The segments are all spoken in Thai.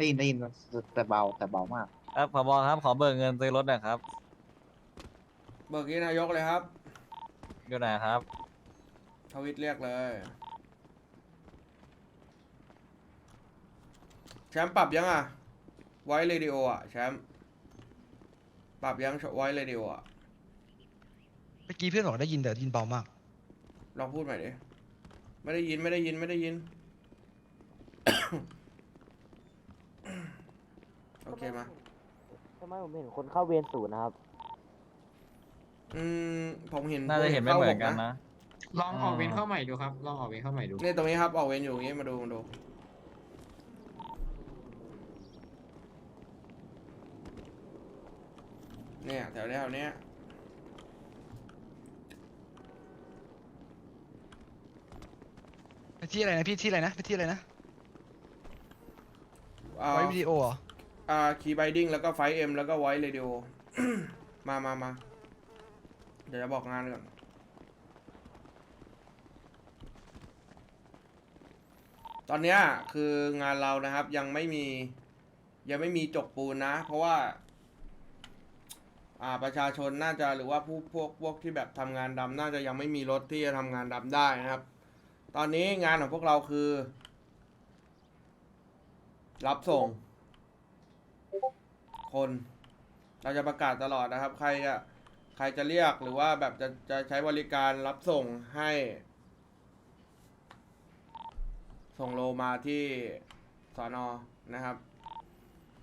ได้ยินได้ยินแต่เบาแต่เบามาก ครับผบครับขอเบิกเงินซื้อรถหน่อยครับเบิกที่นายกเลยครับอยู่ไหนครับ ทวิตเรียกเลยแชมป์ปรับยังอะไว้เรดิโออะแชมป์ปรับยังไว้เรดิโออะเมื่อกี้เพื่อนบอกได้ยินแต่ได้ยินเบามาก ลองพูดใหม่ดิไม่ได้ยินไม่ได้ยินไม่ได้ยิน โอ เคมาทำไมผมเห็นคนเข้าเวรศูนย์นะครับ อืมผมเห็นน่าจะเห็นไม่เหมือนกันข้านะ ลองออกเวนเข้าใหม่ดูครับ ลองออกเวนเข้าใหม่ดู เนี่ยตรงนี้ครับออกเวรอยู่อย่างงี้มาดูมาดู เนี่ยแถวแถวเนี้ยไปที่อะไรนะพี่ที่อะไรนะไปที่อะไรนะอ่าไว้วิดีโอเหรอ อ่าคีย์ไบดิ้งแล้วก็ไฟเอ็มแล้วก็ไวท์เรดิโอมามามาเดี๋ยวจะบอกงานก่อนตอนเนี้ยคืองานเรานะครับยังไม่มียังไม่มีจกปูนนะ เพราะว่า อ่าประชาชนน่าจะหรือว่าผู้พวกพวกที่แบบทำงานดำน่าจะยังไม่มีรถที่จะทำงานดำได้นะครับ ตอนนี้งานของพวกเราคือ รับส่ง คน เราจะประกาศตลอดนะครับ ใครจะใครจะเรียกหรือว่าแบบจะจะใช้บริการรับส่งให้ ส่งโลมาที่สอนอนะครับ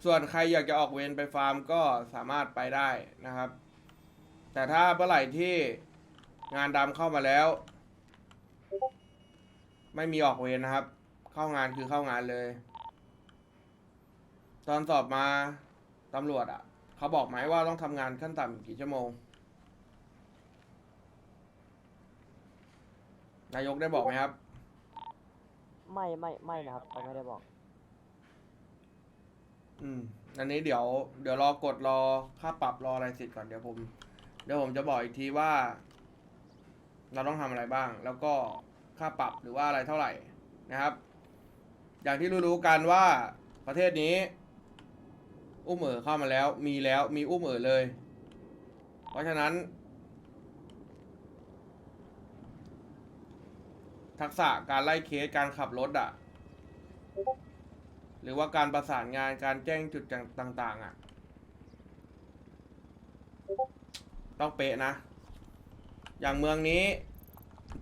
ส่วนใครอยากจะออกเวรไปฟาร์มก็สามารถไปได้นะครับ แต่ถ้าเมื่อไหร่ที่งานดำเข้ามาแล้ว ไม่มีออกเวรนะครับ เข้างานคือเข้างานเลย ตอนสอบมา ตำรวจอะ เขาบอกไหมว่าต้องทำงานขั้นต่ำกี่ชั่วโมง นายกได้บอกไหมครับ ไม่ไม่ไม่นะครับเขาไม่ได้บอก อืม อันนี้เดี๋ยว เดี๋ยวรอกดรอค่าปรับรออะไรเสร็จก่อนเดี๋ยวผม เดี๋ยวผมจะบอกอีกทีว่า เราต้องทำอะไรบ้าง แล้วก็ค่าปรับหรือว่าอะไรเท่าไหร่นะครับ อย่างที่รู้ๆกันว่าประเทศนี้ อุ้มเอ๋อเข้ามาแล้ว มีแล้วมีอุ้มเอ๋อเลย เพราะฉะนั้น ทักษะการไล่เคสการขับรถอะหรือว่าการประสานงานการแจ้งจุดต่างๆอะต้องเป๊ะนะ อย่างเมืองนี้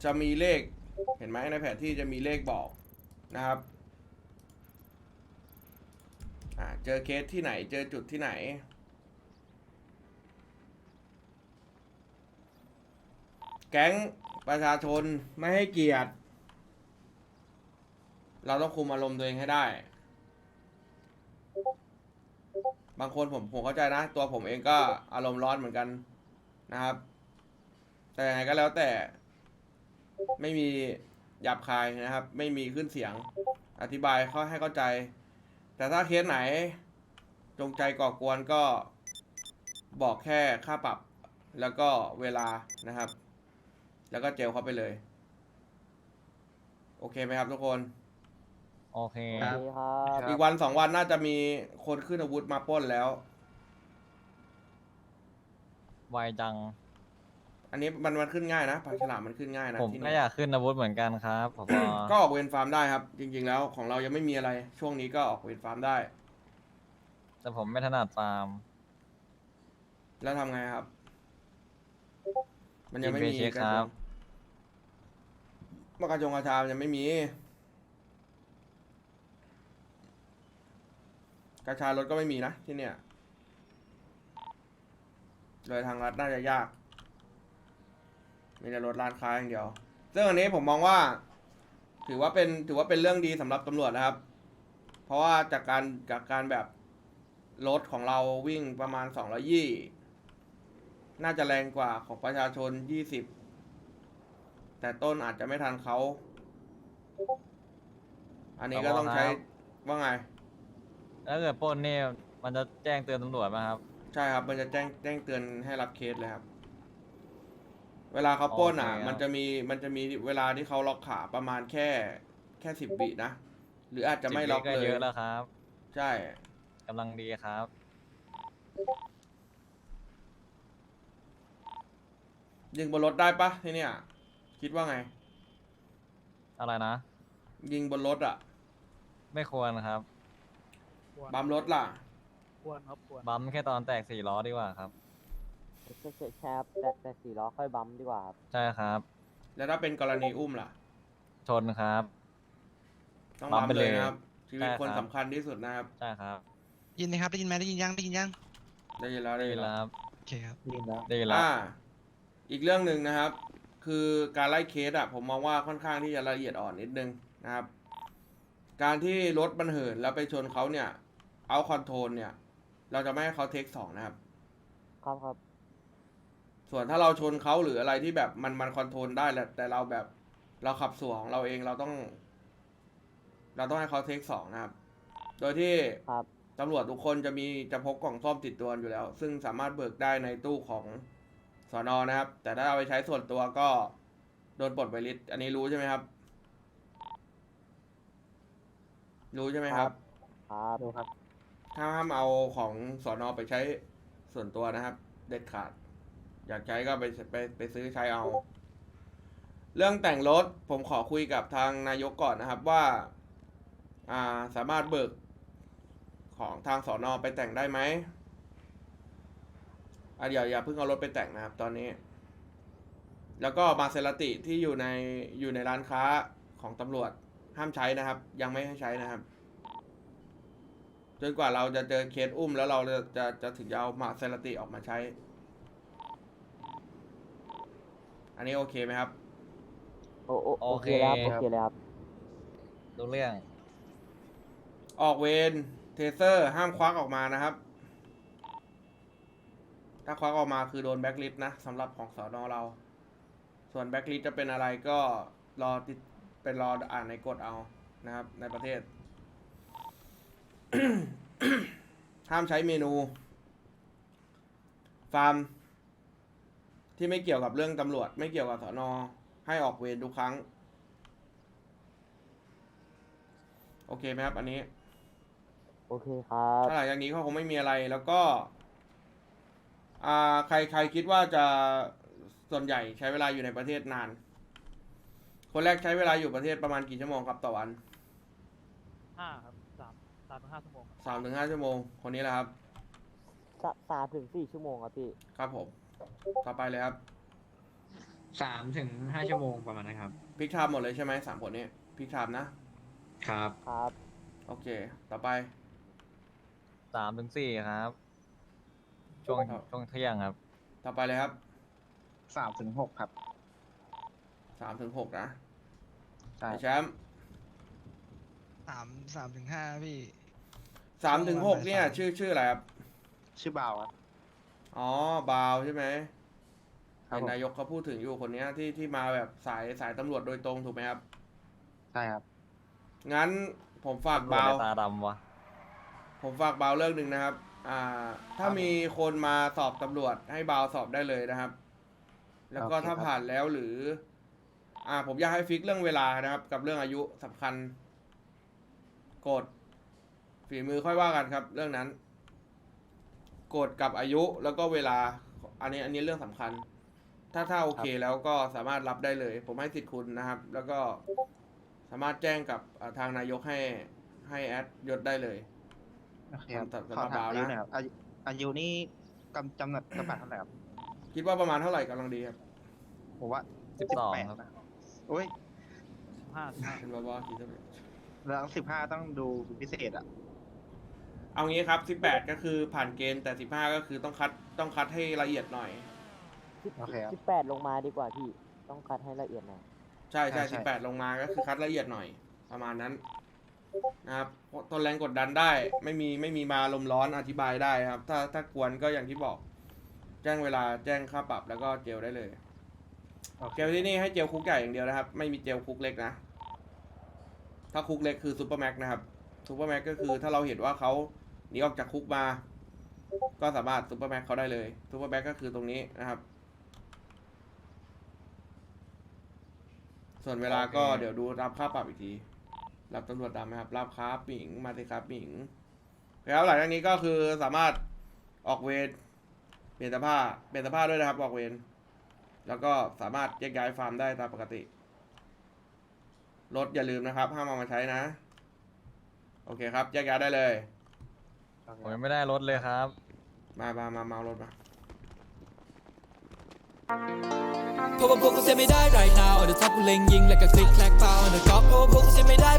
จะมีเลขเห็นไหมในแผนที่จะมีเลขบอกนะครับ อ่าเจอเคสที่ไหน เจอจุดที่ไหน แก๊งประชาชนไม่ให้เกียรติ เราต้องคุมอารมณ์ตัวเองให้ได้ บางคนผมผมเข้าใจนะ ตัวผมเองก็อารมณ์ร้อนเหมือนกันนะครับ แต่ยังไงก็แล้วแต่ไม่มีหยาบคายนะครับ ไม่มีขึ้นเสียง อธิบายเขาให้เข้าใจ แต่ถ้าเคสไหน จงใจก่อกวนก็บอกแค่ค่าปรับ แล้วก็เวลานะครับ แล้วก็เจลเขาไปเลย โอเคไหมครับทุกคน โอเคโอเคครับ อีกวันสองวันน่าจะมีคนขึ้นอาวุธมาปล้นแล้ว ไวจัง อันนี้มันมันขึ้นง่ายนะปลาฉลามมันขึ้นง่ายนะผมที่ก็นี่อยากขึ้นอาวุธเหมือนกันครับผบ ก็ออกเวรฟาร์มได้ครับ จริง ๆ แล้วของเรายังไม่มีอะไร ช่วงนี้ก็ออกเวรฟาร์มได้ แต่ผมไม่ถนัดฟาร์มแล้วทำไงครับ มันยังไม่มีกินเฟรชเชคครับมากระจงกระชามันยังไม่มี กระชารถก็ไม่มีนะที่เนี่ย เลยทางรัฐน่าจะยาก มีแต่รถร้านค้าอย่างเดียว ซึ่งอันนี้ผมมองว่า ถือว่าเป็นถือว่าเป็นเรื่องดีสำหรับตำรวจนะครับ เพราะว่าจากการจากการแบบรถของเราวิ่งประมาณสองร้อยี่น่าจะแรงกว่าของประชาชนยี่สิบแต่ต้นอาจจะไม่ทันเขา อันนี้ก็ต้องใช้ครับว่าไง แล้วเกิดปล้นนี่มันจะแจ้งเตือนตำรวจไหมครับ ใช่ครับ มันจะแจ้งแจ้งเตือนให้รับเคสเลยครับ เวลาเขาปล้นอะโอเคครับ มันจะมีมันจะมีเวลาที่เขาล็อกขาประมาณแค่แค่สิบวินะ หรืออาจจะไม่ล็อกสิบวิเลยเยอะแล้วครับใช่ กำลังดีครับ ยิงบนรถได้ปะที่เนี่ย คิดว่าไง อะไรนะ ยิงบนรถอะไม่ควรครับบัมรถล่ะ ควรครับควรบัมแค่ตอนแตกสี่ล้อดีกว่าครับ ใช่ใช่ใช่ครับแต่แต่สี่ล้อค่อยบัมดีกว่าครับใช่ครับ แล้วถ้าเป็นกรณีอุ้มล่ะ ชนครับ ต้องบับัมมไปเลยเลยนะครับชีวิตใช่คนครับ สำคัญที่สุดนะครับใช่ครับยินนะครับได้ยินไหมได้ยินยังได้ยินยังได้ยินแล้วได้ดียินแล้แล้ววครับโอเคครับยินแล้วดีแล้วอ่าอีกเรื่องหนึ่งนะครับ คือการไล่เคสอะผมมองว่าค่อนข้างที่จะละเอียดอ่อนนิดนึงนะครับ การที่รถมันเหินแล้วไปชนเขาเนี่ยเอาคอนโทรลเนี่ย เราจะไม่ให้เขาเทคสองนะครับ ครับครับ ส่วนถ้าเราชนเขาหรืออะไรที่แบบมันมันคอนโทรลได้แหละแต่เราแบบเราขับส่วนของเราเองเราต้อง เราต้องให้เขาเทคสองนะครับ โดยที่ครับ ตำรวจทุกคนจะมีจะพกกล่องซ่อมติดตัวอยู่แล้ว ซึ่งสามารถเบิกได้ในตู้ของสอนอนะครับ แต่ถ้าเอาไปใช้ส่วนตัวก็โดนปลดใบลิสต์อันนี้รู้ใช่ไหมครับ รู้ใช่ไหมครับ ครับดูครับห้ามห้ามเอาของสอนอไปใช้ส่วนตัวนะครับ เด็ดขาด อยากใช้ก็ไปไปไปซื้อใช้เอา เรื่องแต่งรถผมขอคุยกับทางนายกก่อนนะครับว่า อ่าสามารถเบิกของทางสอนอไปแต่งได้ไหมอะอย่าอย่าเพิ่งเอารถไปแต่งนะครับ ตอนนี้ แล้วก็มาเซราติที่อยู่ในอยู่ในร้านค้าของตำรวจห้ามใช้นะครับ ยังไม่ให้ใช้นะครับจนกว่าเราจะเจอเคสอุ้มแล้วเราจะจะจะถึงจะเอามาเซราติออกมาใช้ อันนี้โอเคไหมครับ โอโอโอโอเคเคแล้วครับโอเคเลยครับรู้เรื่อง ออกเวรเทเซอร์ห้ามควักออกมานะครับ ถ้าควักออกมาคือโดนแบ็กลิสต์นะสำหรับของสอนอเรา ส่วนแบ็กลิสต์จะเป็นอะไรก็รอติดเป็นรออ่านในกฎเอานะครับ ในประเทศ ห้ามใช้เมนู ฟาร์ม ที่ไม่เกี่ยวกับเรื่องตำรวจ ไม่เกี่ยวกับสอนอให้ออกเวรทุกครั้ง โอเคไหมครับอันนี้ โอเคครับ ถ้าหลังจากนี้ก็คงไม่มีอะไรแล้วก็ อ่าใครใครคิดว่าจะส่วนใหญ่ใช้เวลาอยู่ในประเทศนาน คนแรกใช้เวลาอยู่ประเทศประมาณกี่ชั่วโมงครับต่อวันห้าครับสามสามถึงห้าชั่วโมงสามถึงห้าชั่วโมง คนนี้แหละครับสสามถึงสี่ชั่วโมงครับพี่ ครับผม ต่อไปเลยครับสามถึงห้าชั่วโมงประมาณนะครับ พลิกไทม์หมดเลยใช่ไหมสามคนนี้พลิกไทม์นะครับครับโอเค ต่อไป สามถึงสี่ครับ ช่วงครับ ช่วงเที่ยงครับ ต่อไปเลยครับสามถึงหกครับ สามถึงหกนะใช่ ไอ้แชมป์สามสามถึงห้าพี่ สามถึงหกเนี่ยสามชื่อชื่ออะไรครับชื่อเบาครับ อ๋อบาวใช่ไหมครับเห็นผมนายกเขาพูดถึงอยู่คนเนี้ยที่ที่มาแบบสายสายตำรวจโดยตรงถูกไหมครับ ใช่ครับ งั้นผมฝากตำรวจเบาในตาดำวะ ผมฝากเบาเรื่องหนึ่งนะครับ อ่า ถ้าครับมีคนมาสอบตำรวจให้เบาสอบได้เลยนะครับ แล้วก็โอเคถ้าครับ ผ่านแล้วหรือ อ่า ผมอยากให้ฟิกเรื่องเวลานะครับ กับเรื่องอายุสำคัญกฎฝีมือค่อยว่ากันครับ เรื่องนั้น กฎกับอายุแล้วก็เวลา อันนี้อันนี้เรื่องสำคัญ ถ้าถ้าโอเคแล้วก็สามารถรับได้เลย ผมให้สิทธิ์คุณนะครับ แล้วก็สามารถแจ้งกับอ่าทางนายกให้ให้แอดยศได้เลย โอเคครับสำหรับขอถามเบาอายุนะหน่อยครับอายุอายุนี่กำจำหนัดกำหนัดเท่าไหร่ครับคิดว่าประมาณเท่าไหร่กำลังดีครับผมว่าสิบสอง18ครับ นะโอ้ย ห้าเป็นบาๆคิดเท่าไหร่แล้วสิบห้าต้องดูพิเศษอะ เอางี้ครับสิบแปดก็คือผ่านเกณฑ์แต่สิบห้าก็คือต้องคัดต้องคัดให้ละเอียดหน่อย โอเคครับ สิบแปดลงมาดีกว่าพี่ ต้องคัดให้ละเอียดหน่อย ใช่ใช่ใช่สิบใช่แปดลงมาก็คือคัดละเอียดหน่อย ประมาณนั้นนะครับเพราะทนแรงกดดันได้ ไม่มีไม่มีมาลมณ์ร้อนอธิบายได้ครับ ถ้าถ้ากวนก็อย่างที่บอก แจ้งเวลาแจ้งค่าปรับแล้วก็เจลได้เลยโอเคเจลที่นี่ให้เจลคุกใหญ่อย่างเดียวนะครับ ไม่มีเจลคุกเล็กนะ ถ้าคุกเล็กคือซูเปอร์แม็กนะครับซูเปอร์แม็กก็คือถ้าเราเห็นว่าเขา หนีออกจากคุกมา ก็สามารถซูเปอร์แม็กเขาได้เลยซูเปอร์แม็กก็คือตรงนี้นะครับ ส่วนเวลาก็โอเคเดี๋ยวดูรับค่าปรับอีกทีรับตำรวจดำไหมครับรับครับหมิงมาสิครับหมิงแล้วหลังจากนี้ก็คือสามารถออกเวรเปลี่ยนเสภาพเปลี่ยนเสภาพด้วยนะครับออกเวรแล้วก็สามารถแยกย้ายฟาร์มได้ตามปกติรถอย่าลืมนะครับห้ามเอามาใช้นะ โอเคครับแยกย้ายได้เลย ผมยังไม่ได้รถเลยครับ มามามามาเอารถมา เพราะว่าพวกกูเซไม่ได้ right now เดี๋ยวท็อปกูเล็งยิงแล้วก็คลิกแคลกเปล่าเดี๋ยวก๊อกเพราะว่าพวกกูเซไม่ได้